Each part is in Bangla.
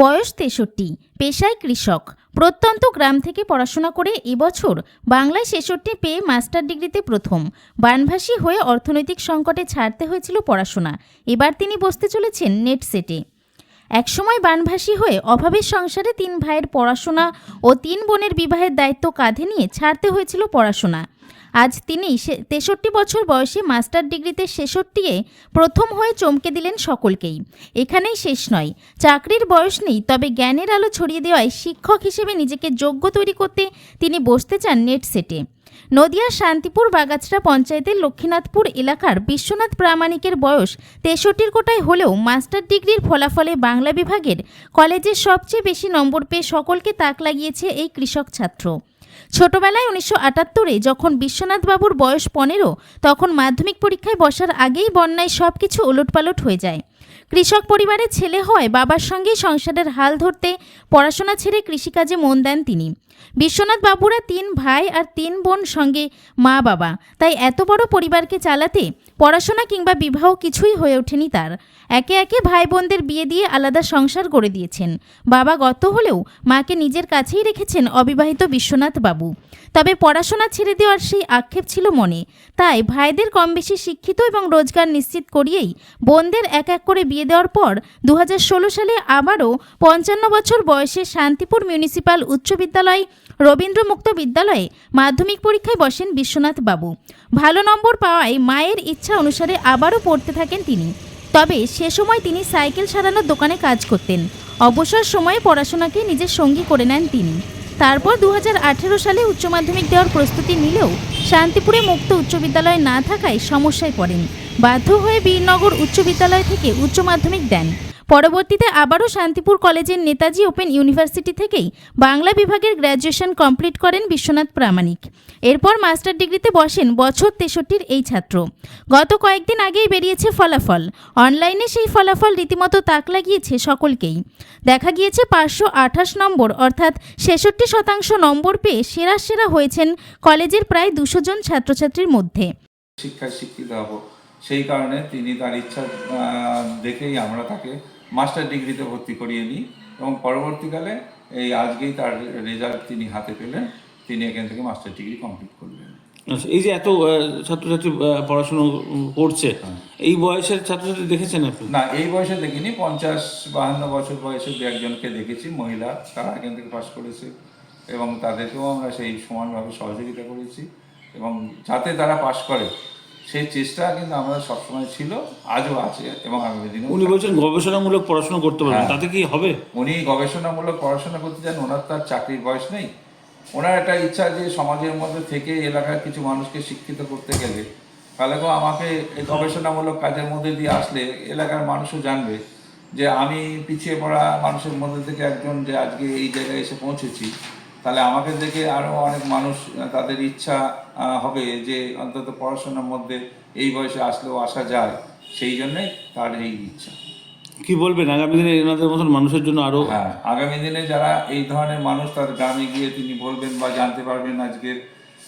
বয়স তেষট্টি, পেশায় কৃষক। প্রত্যন্ত গ্রাম থেকে পড়াশোনা করে এবছর বাংলায় ছেষট্টি পেয়ে মাস্টার ডিগ্রিতে প্রথম। বানভাসী হয়ে অর্থনৈতিক সংকটে ছাড়তে হয়েছিল পড়াশোনা। এবার তিনি বসতে চলেছেন নেট সেটে। একসময় বানভাসী হয়ে অভাবের সংসারে তিন ভাইয়ের পড়াশোনা ও তিন বোনের বিবাহের দায়িত্ব কাঁধে নিয়ে ছাড়তে হয়েছিল পড়াশোনা। আজ তিনি তেষট্টি বছর বয়সে মাস্টার ডিগ্রিতে ছেষট্টিয়ে প্রথম হয়ে চমকে দিলেন সকলকেই। এখানেই শেষ নয়। চাকরির বয়স নেই, তবে জ্ঞানের আলো ছড়িয়ে দেওয়ায় শিক্ষক হিসেবে নিজেকে যোগ্য তৈরি করতে তিনি বসতে চান নেট সেটে। নদিয়ার শান্তিপুর বাগাছড়া পঞ্চায়েতের লক্ষ্মীনাথপুর এলাকার বিশ্বনাথ প্রামাণিকের বয়স তেষট্টির কোটায় হলেও মাস্টার ডিগ্রির ফলাফলে বাংলা বিভাগের কলেজের সবচেয়ে বেশি নম্বর পেয়ে সকলকে তাক লাগিয়েছে এই কৃষক ছাত্র। ছোটবেলায় উনিশশো আটাত্তরে যখন বিশ্বনাথবাবুর বয়স পনেরো, তখন মাধ্যমিক পরীক্ষায় বসার আগেই বন্যায় সব কিছু ওলটপালট হয়ে যায়। কৃষক পরিবারের ছেলে হয় বাবার সঙ্গেই সংসারের হাল ধরতে পড়াশোনা ছেড়ে কৃষিকাজে মন দেন তিনি। বিশ্বনাথ বাবুরা তিন ভাই আর তিন বোন সঙ্গে মা বাবা তাই এত বড় পরিবারকে চালাতে পড়াশোনা কিংবা বিবাহ কিছুই হয়ে ওঠেনি তার। একে একে ভাই বোনদের বিয়ে দিয়ে আলাদা সংসার গড়ে দিয়েছেন। বাবা গত হলেও মাকে নিজের কাছেই রেখেছেন অবিবাহিত বিশ্বনাথ বাবু তবে পড়াশোনা ছেড়ে দেওয়ার সেই আক্ষেপ ছিল মনে। তাই ভাইদের কম বেশি শিক্ষিত এবং রোজগার নিশ্চিত করিয়েই বোনদের এক এক করে বিয়ে দেওয়ার পর দু হাজার ষোলো সালে আবারও পঞ্চান্ন বছর বয়সে শান্তিপুর মিউনিসিপাল উচ্চ বিদ্যালয় রবীন্দ্র মুক্ত বিদ্যালয়ে মাধ্যমিক পরীক্ষায় বসেন বিশ্বনাথ বাবু। ভালো নম্বর পাওয়ায় মায়ের ইচ্ছা অনুসারে আবারও পড়তে থাকেন তিনি। তবে সে সময় তিনি সাইকেল সারানোর দোকানে কাজ করতেন। অবসর সময়ে পড়াশোনাকে নিজের সঙ্গী করে নেন তিনি। তারপর দু হাজার আঠেরো সালে উচ্চ মাধ্যমিক দেওয়ার প্রস্তুতি নিলেও শান্তিপুরে মুক্ত উচ্চ বিদ্যালয় না থাকায় সমস্যায় পড়েন। বাধ্য হয়ে বীরনগর উচ্চ বিদ্যালয় থেকে উচ্চ মাধ্যমিক দেন। পরবর্তীতে আবারও শান্তিপুর কলেজের নেতাজি ওপেন ইউনিভার্সিটি থেকেই বাংলা বিভাগের গ্র্যাজুয়েশন কমপ্লিট করেন বিশ্বনাথ প্রামাণিক। এরপর মাস্টার ডিগ্রিতে বসেন বছর তেষট্টির এই ছাত্র। গত কয়েকদিন আগেই বেরিয়েছে ফলাফল। অনলাইনে সেই ফলাফল রীতিমতো তাক লাগিয়েছে সকলকেই। দেখা গিয়েছে পাঁচশো আঠাশ নম্বর, অর্থাৎ ছেষট্টি শতাংশ নম্বর পেয়ে সেরা সেরা হয়েছেন কলেজের প্রায় দুশো জন ছাত্রছাত্রীর মধ্যে। শিক্ষায় শিক্ষিত হব। সেই কারণে তিনি তার ইচ্ছা দেখেই আমরা তাকে মাস্টার ডিগ্রিতে ভর্তি করিয়ে নিই এবং পরবর্তীকালে এই আজকেই তার রেজাল্ট তিনি হাতে পেলেন তিনি এখান থেকে মাস্টার ডিগ্রি কমপ্লিট করলেন। আচ্ছা এই যে এত ছাত্রছাত্রী পড়াশুনো করছে এই বয়সের ছাত্রছাত্রী দেখেছেন আপনি? না এই বয়সে দেখিনি পঞ্চাশ বাহান্ন বছর বয়সে দু একজনকে দেখেছি মহিলা তারা এখান থেকে পাশ করেছে এবং তাদেরকেও আমরা সেই সমানভাবে সহযোগিতা করেছি এবং যাতে তারা পাশ করে সেই চেষ্টা কিন্তু আমাদের সবসময় ছিল আজও আছে এবং আগামী দিনে উনি বলছেন গবেষণামূলক পড়াশোনা করতে পারবেন হ্যাঁ। তাতে কি হবে? উনি গবেষণামূলক পড়াশোনা করতে চান ওনার তার চাকরির বয়স নেই। ওনার একটা ইচ্ছা যে সমাজের মধ্যে থেকে এলাকার কিছু মানুষকে শিক্ষিত করতে গেলে তাহলে তো আমাকে এই গবেষণামূলক কাজের মধ্যে দিয়ে আসলে এলাকার মানুষও জানবে যে আমি পিছিয়ে পড়া মানুষের মধ্যে থেকে একজন যে আজকে এই জায়গায় এসে পৌঁছেছি তাহলে আমাকে দেখে আরও অনেক মানুষ তাদের ইচ্ছা হবে যে অন্তত পড়াশোনার মধ্যে এই বয়সে আসলেও আসা যায়। সেই জন্যই তার এই ইচ্ছা। কি বলবেন? আগামী দিনে এনাদের মতন মানুষের জন্য আরও হ্যাঁ আগামী দিনে যারা এই ধরনের মানুষ তার গ্রামে গিয়ে তিনি বলবেন বা জানতে পারবেন আজকের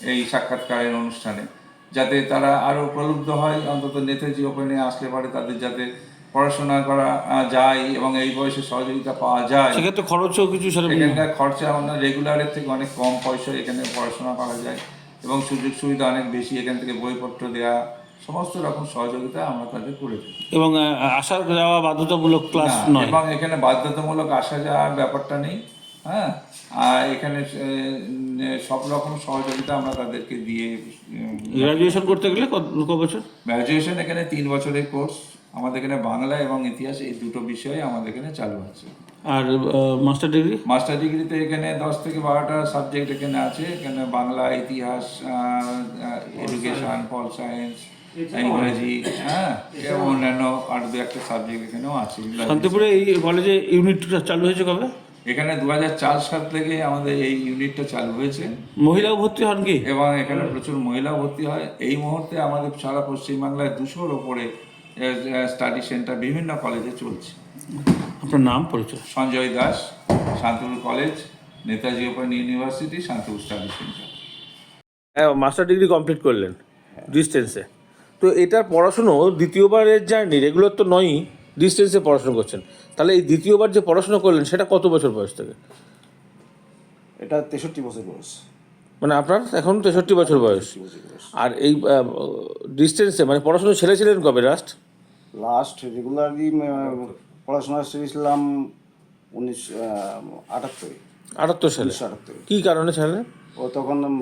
এই সাক্ষাৎকারের অনুষ্ঠানে যাতে তারা আরও প্রলুব্ধ হয়। অন্তত নেতাজি ওপেনে আসলে পারে তাদের যাতে পড়াশোনা করা যায় এবং এই বয়সে সহযোগিতা পাওয়া যায়। সেক্ষেত্রে খরচও কিছু এখানকার খরচা আমরা রেগুলারের থেকে অনেক কম পয়সা এখানে পড়াশোনা করা যায় এবং সুযোগ সুবিধা অনেক বেশি এখান থেকে বইপত্র দেওয়া সমস্ত রকম সহযোগিতা আমরা তাদের করে থাকি। এবং আসা যাওয়া বাধ্যতামূলক ক্লাস নয়। এবং এখানে বাধ্যতামূলক আসা যাওয়ার ব্যাপারটা নেই হ্যাঁ? আর এখানে সব রকম সহযোগিতা আমরা তাদেরকে দিয়ে গ্রাজুয়েশন করতে গেলে ক বছর? গ্র্যাজুয়েশন এখানে তিন বছরের কোর্স আমাদের এখানে বাংলা এবং ইতিহাস এই দুটো বিষয়ে আমাদের এখানে চালু আছে। আর মাস্টার ডিগ্রি মাস্টার ডিগ্রিতে এখানে দশ থেকে বারোটা সাবজেক্ট এখানে আছে। এখানে বাংলা ইতিহাস এডুকেশন পল সায়েন্স ইংরেজি হ্যাঁ এবং অন্যান্য আর দু একটা সাবজেক্ট এখানেও আছে। শান্তিপুরে এই কলেজে ইউনিট চালু হয়েছে কবে? এখানে দু সাল থেকে আমাদের এই ইউনিটটা চালু হয়েছে। মহিলাও ভর্তি হন কি? এবং এখানে প্রচুর মহিলা ভর্তি হয়। এই মুহূর্তে আমাদের সারা পশ্চিমবাংলায় দুশোর ওপরে স্টাডি সেন্টার বিভিন্ন কলেজে চলছে। আপনার নাম পরিচয়? Sanjay Das Shantipur college Netaji open university Shantipur study centre হ্যাঁ মাস্টার ডিগ্রি কমপ্লিট করলেন ডিস্টেন্সে তো এটার পড়াশুনো দ্বিতীয়বারের জার্নি রেগুলার তো নয়ই ডিস্টেন্সে পড়াশুনো করছেন। তাহলে এই দ্বিতীয়বার যে পড়াশুনো করলেন সেটা কত বছর বয়স থেকে? এটা তেষট্টি বছর বয়স। মানে আপনার এখন তেষট্টি বছর বয়স। আর এই ডিস্টেন্সে মানে পড়াশোনা ছেড়েছিলেন কবে লাস্ট লাস্ট রেগুলারলি পড়াশোনা সেরেছিলাম উনিশশো আটাত্তরে। আটাত্তর সালে? আটাত্তরে। কী কারণে ছাড়লেন ও তখন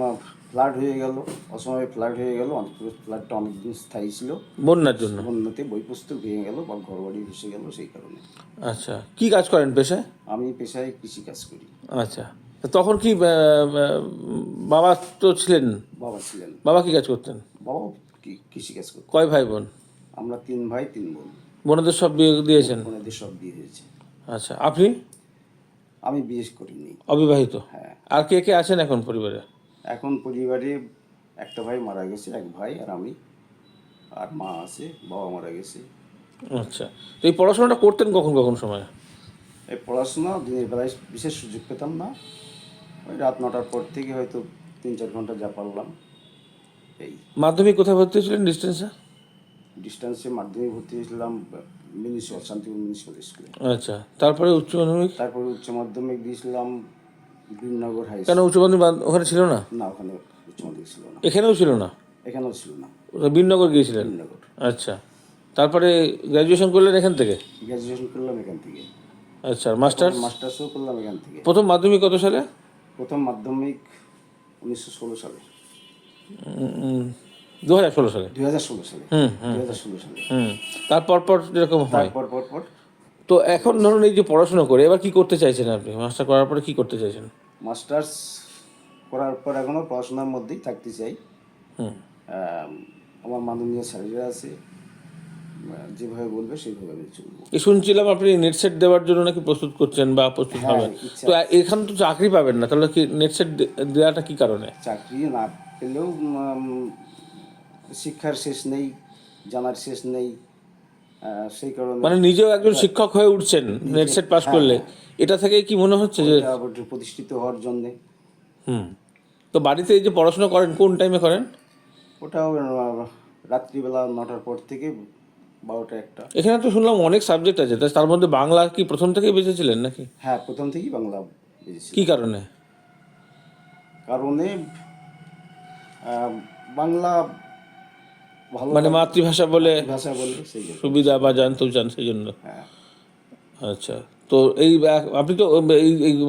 ফ্লাড হয়ে গেল। অসময়ে ফ্লাড হয়ে গেল। অনেক ফ্লাডটা অনেকদিন স্থায়ী ছিল। বন্যার জন্য? বন্যাতে বই পুস্তক ভেঙে গেল বা ঘর বাড়ি ভেসে গেল সেই কারণে। আচ্ছা কি কাজ করেন পেশায়? আমি পেশায় কৃষি কাজ করি। আচ্ছা তখন কি বাবা তো ছিলেন? বাবা ছিলেন। বাবা কি কাজ করতেন? বাবা কি- কৃষি কাজ করতেন। কয় ভাই বোন? আমরা তিন ভাই তিন বোন। বোনদের সব বিয়ে দিয়েছেন? ওনাদের সব বিয়ে হয়েছে। আচ্ছা আপনি? আমি বিয়ে করিনি। অবিবাহিত? হ্যাঁ। আর কে কে আছেন এখন পরিবারে? এখন পরিবারে একটা ভাই মারা গেছে এক ভাই আর আমি। আর মা আছে বাবা মারা গেছে। আচ্ছা তো এই পড়াশোনাটা করতেন কখন কখন সময়? এই পড়াশোনা দিনের বেলায় বিশেষ সুযোগ পেতাম না। ওই রাত নটার পর থেকে হয়তো তিন চার ঘণ্টা যা পারলাম এই। মাধ্যমিক কোথায় ভর্তি হয়েছিলেন ডিস্টেন্সে? ডিস্টেন্সে মাধ্যমিক ভর্তি হয়েছিলাম মিউনিসিপাল শান্তিপুর মিউনিসিপাল স্কুলে। আচ্ছা তারপরে উচ্চ মাধ্যমিক? তারপরে উচ্চ মাধ্যমিক দিয়েছিলাম বীরনগর হাই কেন উচ্চ মাধ্যমিক ওখানে ছিল না? না ওখানে উচ্চ মাধ্যমিক ছিল না। এখানেও ছিল না? এখানেও ছিল না। ওটা বীরনগর গিয়েছিলেন? বীরনগর আচ্ছা তারপরে গ্র্যাজুয়েশন করলেন এখান থেকে? গ্র্যাজুয়েশন করলাম এখান থেকে। আচ্ছা মাস্টার মাস্টার্সও করলাম এখান থেকে। প্রথম মাধ্যমিক কত সালে? প্রথম মাধ্যমিক উনিশশো ষোলো সালে। দু হাজার ষোলো সালে। দুই হাজার ষোলো সালে। হুম দুই হাজার ষোলো সালে। হুম তারপর পর যেরকম হয়। তারপর পর পর। তো এখন ধরুন এই যে পড়াশোনা করে এবার কি করতে চাইছেন আপনি? মাস্টার করার পরে কি করতে চাইছেন? মাস্টার্স করার পর এখনও পড়াশোনার মধ্যেই থাকতে চাই। হুম। আমার মাননীয় স্যারেরা আছে যেভাবে বলবে সেইভাবে আমি চলবো। শুনছিলাম আপনি নেট সেট দেওয়ার জন্য নাকি প্রস্তুত করছেন বা প্রস্তুত হ্যাঁ, হবেন তো এখানে তো চাকরি পাবেন না তাহলে কি নেট সেট দেওয়াটা কি কারণে? চাকরি না পেলেও শিক্ষার শেষ নেই জানার শেষ নেই সেই কারণে মানে নিজেও একজন শিক্ষক হয়ে উঠছেন নেট সেট পাস করলে। এটা থেকে কি মনে হচ্ছে যে প্রতিষ্ঠিত হওয়ার জন্যে। হুম। তো বাড়িতে এই যে পড়াশোনা করেন কোন টাইমে করেন? ওটাও রাত্রিবেলা নটার পর থেকে বারোটা একটা। এখানে তো শুনলাম অনেক সাবজেক্ট আছে তার মধ্যে বাংলা কি প্রথম থেকেই বেঁচেছিলেন নাকি? হ্যাঁ প্রথম থেকেই বাংলা কি কারণে? কারণে বাংলা ভালো মানে মাতৃভাষা বলে ভাষা বলে সেই জন্য। সুবিধা বা জানতেও চান সেই জন্য। হ্যাঁ। আচ্ছা তো এই আপনি তো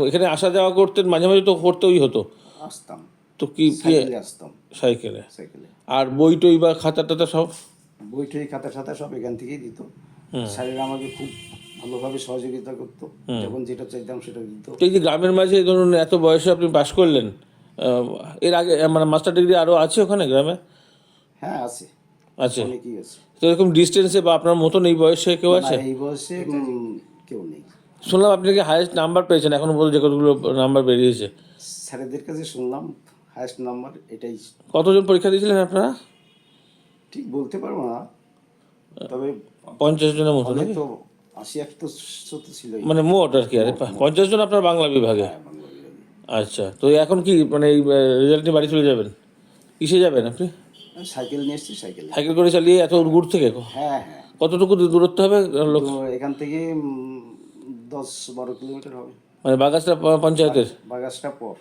এখানে আসা যাওয়া করতেন মাঝে মাঝে তো করতেই হতো। আসতাম। তো কি কি সাইকেলে আসতাম। সাইকেলে? সাইকেলে। আর বই টই বা খাতা টাতা সব? বই টই খাতা খাতা সব এখান থেকেই দিত। স্যারেরা আমাকে খুব ভালোভাবে সহযোগিতা করতো। যখন যেটা চাইতাম সেটা দিত। এই যে গ্রামের মাঝে ধরুন এত বয়সে আপনি পাশ করলেন এর আগে মানে মাস্টার ডিগ্রি আরও আছে ওখানে গ্রামে? হ্যাঁ আছে। আছে অনেকই আছে? তো এরকম ডিস্টেন্সে বা আপনার মতন এই বয়সে কেউ আছে না, এই বয়সে উম, কেউ নেই। শুনলাম আপনি কি হায়েস্ট নাম্বার পেয়েছেন এখনও পর্যন্ত যে কতগুলো নাম্বার বেরিয়েছে? স্যারেদের কাছে শুনলাম হায়েস্ট নাম্বার এটাই। কতজন পরীক্ষা দিয়েছিলেন আপনারা? ঠিক বলতে পারব না তবে পঞ্চাশ জনের মতো নাকি? হয়তো আশি একশো তো ছিলই। মানে মোট আর কি আর পঞ্চাশ জন আপনার বাংলা বিভাগে? হ্যাঁ, বাংলা বিভাগে। আচ্ছা তো এখন কি মানে এই রেজাল্ট নিয়ে বাড়ি চলে যাবেন? কিসে যাবেন আপনি? সাইকেল নিয়ে এসছি সাইকেলে সাইকেল করে চালিয়ে এত দূর থেকে? হ্যাঁ হ্যাঁ। কতটুকু দূরত্ব হবে এখান থেকে দশ বারো কিলোমিটার হবে। মানে বাগাসটা পঞ্চায়েতের? বাগাসটা পর।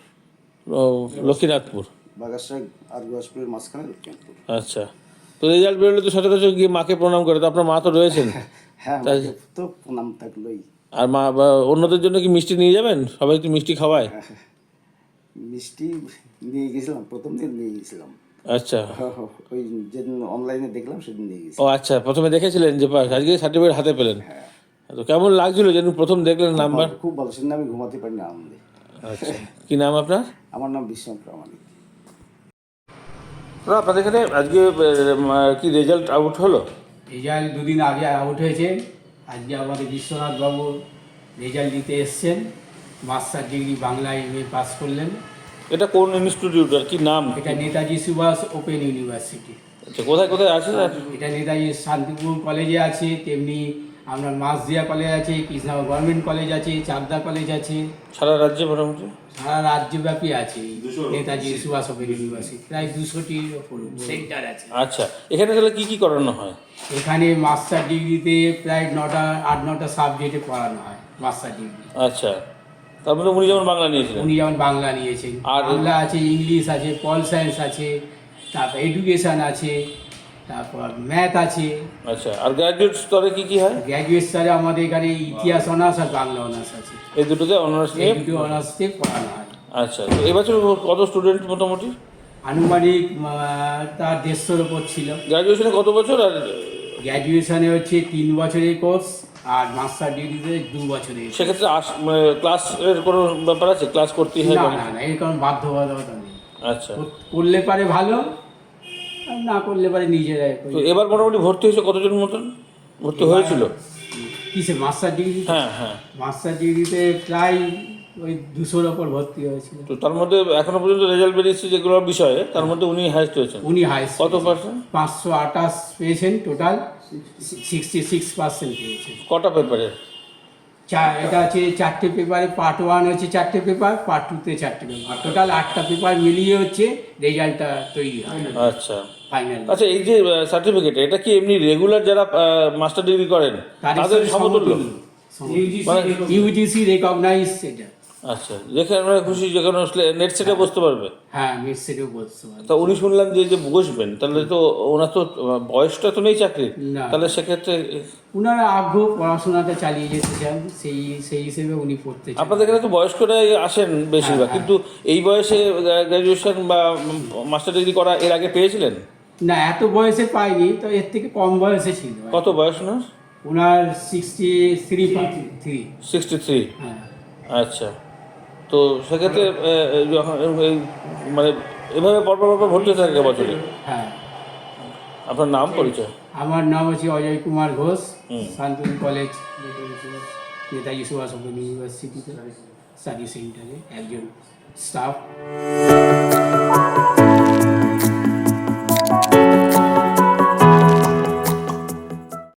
লক্ষ্মীনাথপুর। বাগাসটা আর গুয়াসপুরের মাঝখানে লক্ষ্মীপুর আচ্ছা। তো রেজাল্ট বেরোলে তো সচরাচর গিয়ে মাকে প্রণাম করে তো আপনার মা তো রয়েছেন। হ্যাঁ তো নাম থাকলোই। আর মা অন্যদের জন্য কি মিষ্টি নিয়ে যাবেন? সবাই তো মিষ্টি খাওয়ায়। মিষ্টি নিয়ে গেছিলাম প্রথম দিন নিয়ে গেছিলাম। আচ্ছা। ওই যেদিন অনলাইনে দেখলাম সেদিন নিয়ে গেছি। ও আচ্ছা প্রথমে দেখেছিলেন যে আজকে সার্টিফিকেট হাতে পেলেন। তো কেমন লাগছিল যেদিন প্রথম দেখলেন নাম্বার? খুব ভালো সেদিন আমি ঘুমাতে পারিনি আনন্দে। আচ্ছা। কি নাম আপনার? আমার নাম বিশ্বনাথ প্রামাণিক। না আপনাদের এখানে আজকে কি রেজাল্ট আউট হলো? রেজাল্ট দুদিন আগে আউট হয়েছে আজকে আমাদের বিশ্বনাথ বাবু রেজাল্ট দিতে এসছেন। Master degree Bangla M pass করলেন। এটা কোন ইনস্টিটিউট আর কি নাম? এটা নেতাজি সুভাষ ওপেন ইউনিভার্সিটি। আচ্ছা কোথায় কোথায় আছে স্যার? এটা নেতাজি শান্তিপুর কলেজে আছে তেমনি আপনার মাসদিয়া কলেজ আছে কৃষ্ণনগর গভর্নমেন্ট কলেজ আছে চাকদা কলেজ আছে। সারা রাজ্যে মোটামুটি? সারা রাজ্যব্যাপী আছে নেতাজি সুভাষ ওপেন ইউনিভার্সিটি। প্রায় দুশোটির সেন্টার আছে। আচ্ছা এখানে তাহলে কি কি করানো হয়? এখানে মাস্টার ডিগ্রিতে প্রায় নটা আট নটা সাবজেক্টে পড়ানো হয় মাস্টার ডিগ্রি। আচ্ছা। তারপরে উনি যেমন বাংলা নিয়েছিলেন। উনি যেমন বাংলা নিয়েছেন। আর- বাংলা আছে ইংলিশ আছে পল সায়েন্স আছে তারপর এডুকেশন আছে তারপর ম্যাথ আছে। আচ্ছা আর গ্র্যাজুয়েট স্তরে কি কি হয়? গ্র্যাজুয়েট স্তরে আমাদের এখানে ইতিহাস অনার্স আর বাংলা অনার্স আছে। এই দুটোতে অনার্স নিয়ে? দুটো অনার্সতে পড়ানো হয়। আচ্ছা তো এবছর কত স্টুডেন্ট মোটামুটি? আনুমানিক তার দেড়শোর ওপর ছিল। গ্র্যাজুয়েশনে কত বছর আর? গ্র্যাজুয়েশনে হচ্ছে তিন বছরের কোর্স আর মাস্টার ডিগ্রিতে দু বছরের সেক্ষেত্রে আস মানে ক্লাসের কোনো ব্যাপার আছে? ক্লাস করতেই হয় না না না কারণ বাধ্যবাধকতা নেই। আচ্ছা। কর- করলে পারে ভালো আর না করলে পারে নিজেরাই। তো এবার মোটামুটি ভর্তি হয়েছে কতজন মতন? ভর্তি হয়েছিল? কিসে মাস্টার ডিগ্রি হ্যাঁ হ্যাঁ। মাস্টার ডিগ্রিতে প্রায় ওই দুশোর ওপর ভর্তি হয়েছিল। তো তার মধ্যে এখনও পর্যন্ত রেজাল্ট বেরিয়েছে যেগুলোর বিষয়ে তার মধ্যে উনি হাইস্ট হয়েছেন। উনি হাই কত পার্সেন্ট পাঁচশো আঠাশ পেয়েছেন টোটাল সিক্সটি সিক্স পার্সেন্ট পেয়েছেন। কটা পেপারের চা এটা আছে চারটে পেপারে পার্ট ওয়ান হচ্ছে চারটে পেপার পার্ট টুতে চারটে পেপার টোটাল আটটা পেপার মিলিয়ে হচ্ছে রেজাল্টটা তৈরি হয়। আচ্ছা। ফাইনাল আচ্ছা এই যে সার্টিফিকেট এটা কি এমনি রেগুলার যারা মাস্টার ডিগ্রি করেন তাদের সমতুল্য। ইউজিসি রেকগনাইজ সেটা। আচ্ছা যেখানে আমরা খুশি যেখানে আসলে নেট সেটে বসতে পারবে। হ্যাঁ নেট সেটেও বলতে পারবে। তা উনি শুনলাম যে যে বসবেন তাহলে তো ওনার তো বয়সটা তো নেই চাকরির। তাহলে সেক্ষেত্রে উনার আগ্রহ পড়াশোনাটা চালিয়ে যেতে চান সেই সেই হিসেবে উনি পড়তে আপনাদের এখানে তো বয়স্করাই আসেন বেশিরভাগ কিন্তু এই বয়সে গ্র্যাজুয়েশন বা মাস্টার ডিগ্রি করা এর আগে পেয়েছিলেন? না এত বয়সে পাইনি তো এর থেকে কম বয়সে ছিল। কত বয়স না ওনার sixty three three sixty three হ্যাঁ। আচ্ছা। তো সেক্ষেত্রে যখন এই মানে এভাবে পরপর পরপর ভর্তি হতে থাকে বছরে? হ্যাঁ। আপনার নাম পরিচয়? আমার নাম হচ্ছে অজয় কুমার ঘোষ শান্তন কলেজ নেতাজি সুভাষ ইউনিভার্সিটিতে স্টাডি সেন্টারে একজন স্টাফ।